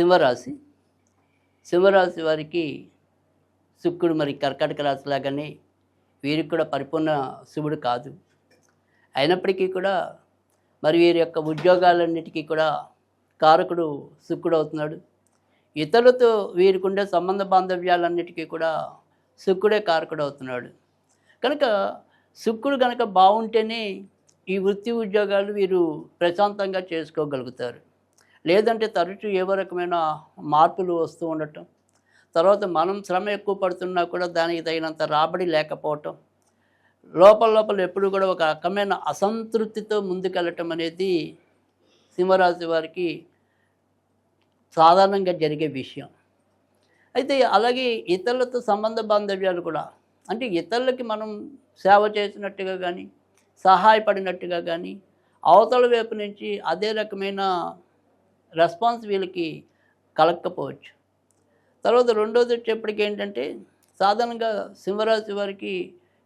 సింహరాశి. సింహరాశి వారికి శుక్రుడు మరి కర్కాటక రాశి లాగానే వీరికి కూడా పరిపూర్ణ శుభుడు కాదు. అయినప్పటికీ కూడా మరి వీరి యొక్క ఉద్యోగాలన్నిటికీ కూడా కారకుడు శుక్రుడు అవుతున్నాడు. ఇతరులతో వీరికుండే సంబంధ బాంధవ్యాలన్నిటికీ కూడా శుక్రుడే కారకుడు అవుతున్నాడు. కనుక శుక్రుడు కనుక బాగుంటేనే ఈ వృత్తి ఉద్యోగాలు వీరు ప్రశాంతంగా చేసుకోగలుగుతారు. లేదంటే తరచూ ఏవో రకమైన మార్పులు వస్తూ ఉండటం. తర్వాత మనం శ్రమ ఎక్కువ పడుతున్నా కూడా దానికి తగినంత రాబడి లేకపోవటం. లోపల లోపల ఎప్పుడు కూడా ఒక రకమైన అసంతృప్తితో ముందుకెళ్ళటం అనేది సింహరాశి వారికి సాధారణంగా జరిగే విషయం. అయితే అలాగే ఇతరులతో సంబంధ బాంధవ్యాలు కూడా అంటే ఇతరులకి మనం సేవ చేసినట్టుగా కానీ సహాయపడినట్టుగా కానీ అవతల వైపు నుంచి అదే రకమైన రెస్పాన్స్ వీళ్ళకి కలగకపోవచ్చు తర్వాత రెండోది వచ్చేప్పటికి ఏంటంటే సాధారణంగా సింహరాశి వారికి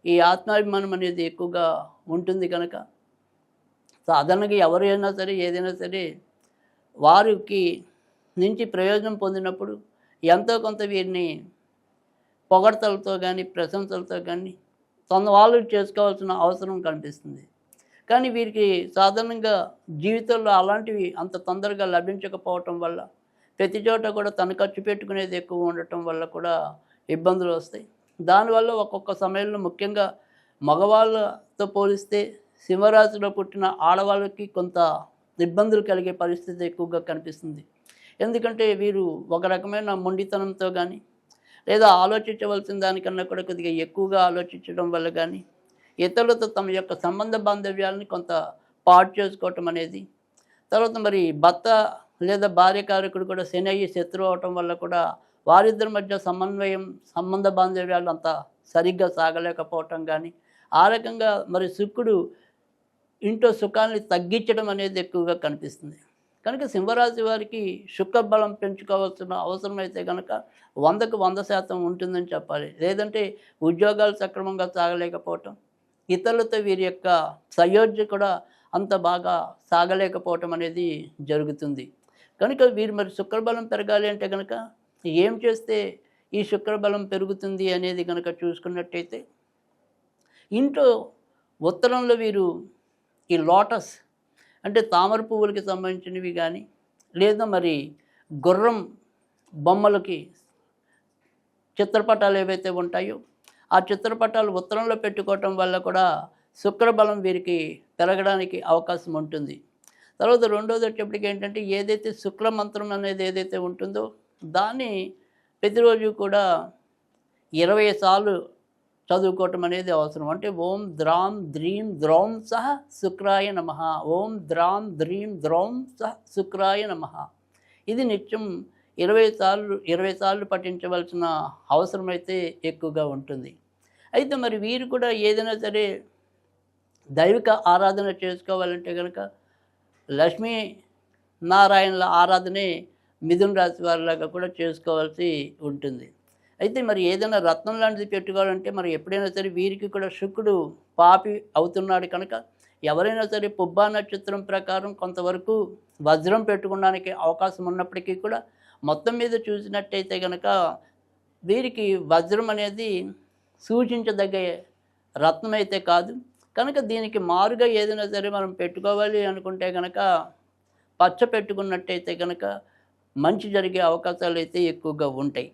ఈ ఆత్మాభిమానం అనేది ఎక్కువగా ఉంటుంది కనుక సాధారణంగా ఎవరైనా సరే ఏదైనా సరే వారికి నుంచి ప్రయోజనం పొందినప్పుడు ఎంతో కొంత వీరిని పొగడతలతో కానీ ప్రశంసలతో కానీ తన వాళ్ళు చేసుకోవాల్సిన అవసరం కనిపిస్తుంది. కానీ వీరికి సాధారణంగా జీవితంలో అలాంటివి అంత తొందరగా లభించకపోవటం వల్ల ప్రతి చోట కూడా తను ఖర్చు పెట్టుకునేది ఎక్కువ ఉండటం వల్ల కూడా ఇబ్బందులు వస్తాయి. దానివల్ల ఒక్కొక్క సమయంలో ముఖ్యంగా మగవాళ్ళతో పోలిస్తే సింహరాశిలో పుట్టిన ఆడవాళ్ళకి కొంత ఇబ్బందులు కలిగే పరిస్థితి ఎక్కువగా కనిపిస్తుంది. ఎందుకంటే వీరు ఒక రకమైన మొండితనంతో కానీ లేదా ఆలోచించవలసిన దానికన్నా కూడా కొద్దిగా ఎక్కువగా ఆలోచించడం వల్ల కానీ ఇతరులతో తమ యొక్క సంబంధ బాంధవ్యాలని కొంత పాటు చేసుకోవటం అనేది. తర్వాత మరి భర్త లేదా భార్య కారకుడు కూడా శని అయ్యి శత్రువు అవటం వల్ల కూడా వారిద్దరి మధ్య సమన్వయం సంబంధ బాంధవ్యాలు అంత సరిగ్గా సాగలేకపోవటం కానీ ఆ రకంగా మరి శుక్రుడు ఇంట్లో సుఖాన్ని తగ్గించడం అనేది ఎక్కువగా కనిపిస్తుంది. కనుక సింహరాశి వారికి శుక్రబలం పెంచుకోవాల్సిన అవసరం అయితే కనుక వందకు వంద శాతం ఉంటుందని చెప్పాలి. లేదంటే ఉద్యోగాలు సక్రమంగా సాగలేకపోవటం ఇతరులతో వీరి యొక్క సయోధ్య కూడా అంత బాగా సాగలేకపోవటం అనేది జరుగుతుంది. కనుక వీరు మరి శుక్రబలం పెరగాలి అంటే కనుక ఏం చేస్తే ఈ శుక్రబలం పెరుగుతుంది అనేది కనుక చూసుకున్నట్టయితే ఇంట్లో ఉత్తరంలో వీరు ఈ లోటస్ అంటే తామర పువ్వులకి సంబంధించినవి కానీ లేదా మరి గుర్రం బొమ్మలకి చిత్రపటాలు ఏవైతే ఉంటాయో ఆ చిత్రపటాలు ఉత్తరంలో పెట్టుకోవటం వల్ల కూడా శుక్రబలం వీరికి పెరగడానికి అవకాశం ఉంటుంది. తర్వాత రెండోది వచ్చేప్పటికి ఏంటంటే ఏదైతే శుక్ల మంత్రం అనేది ఏదైతే ఉంటుందో దాన్ని ప్రతిరోజు కూడా ఇరవై సార్లు చదువుకోవటం అనేది అవసరం. అంటే ఓం ద్రాం ద్రీం ద్రౌం సహ శుక్రాయ నమ. ఓం ద్రాం ద్రీం ద్రౌం సహ శుక్రాయ నమ. ఇది నిత్యం ఇరవై సార్లు ఇరవై సార్లు పఠించవలసిన అవసరం అయితే ఎక్కువగా ఉంటుంది. అయితే మరి వీరు కూడా ఏదైనా సరే దైవిక ఆరాధన చేసుకోవాలంటే కనుక లక్ష్మీ నారాయణల ఆరాధనే మిథున రాశి వారిలాగా కూడా చేసుకోవాల్సి ఉంటుంది. అయితే మరి ఏదైనా రత్నం లాంటిది పెట్టుకోవాలంటే మరి ఎప్పుడైనా సరే వీరికి కూడా శుక్రుడు పాపి అవుతున్నాడు కనుక ఎవరైనా సరే పుబ్బా నక్షత్రం ప్రకారం కొంతవరకు వజ్రం పెట్టుకోవడానికి అవకాశం ఉన్నప్పటికీ కూడా మొత్తం మీద చూసినట్టయితే కనుక వీరికి వజ్రం అనేది సూచించదగ్గ రత్నం అయితే కాదు. కనుక దీనికి మారుగా ఏదైనా సరే మనం పెట్టుకోవాలి అనుకుంటే కనుక పచ్చ పెట్టుకున్నట్టయితే కనుక మంచి జరిగే అవకాశాలు అయితే ఎక్కువగా ఉంటాయి.